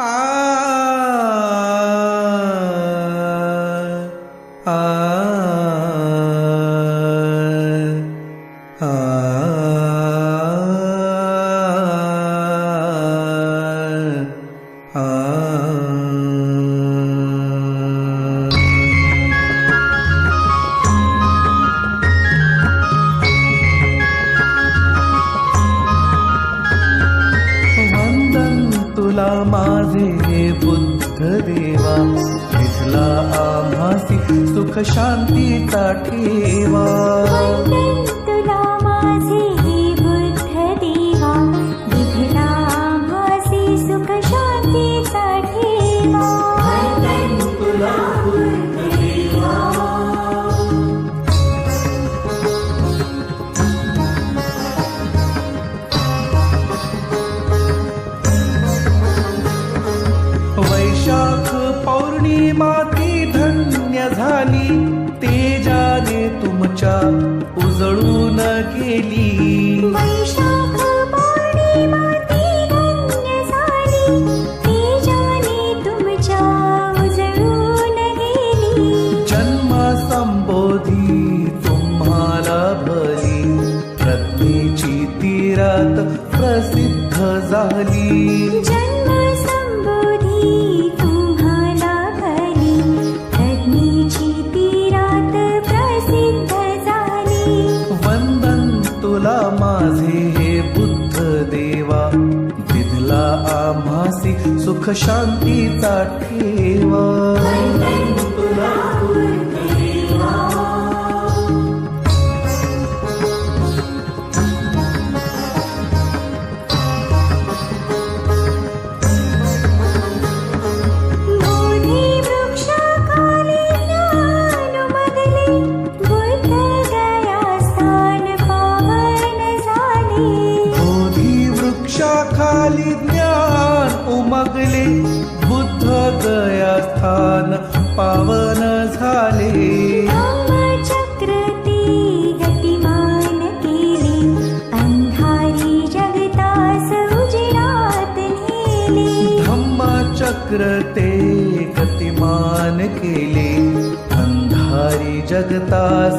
ആ मा देवा दिसला आभासी सुख शांतीचा ठेवा माती धन्य झाली तेजाने तुमच्या उजळून गेली तेजाने तुमच्या उजळून गेली जन्म संबोधी तुम्हाला भरी प्रत्येची तीरथ प्रसिद्ध झाली सुख शांति ताठेवा पावन चक्रती गति अधारी जगतास उजरात् धमचक्रते गतिमान केले अंधारी जगतास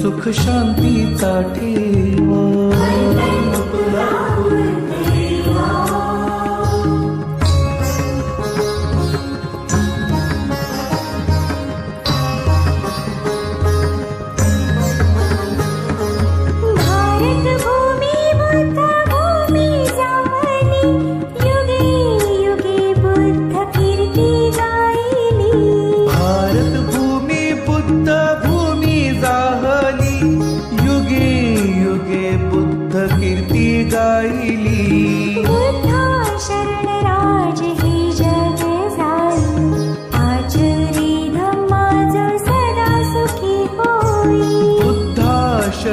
सुख शांतीचा ठेवा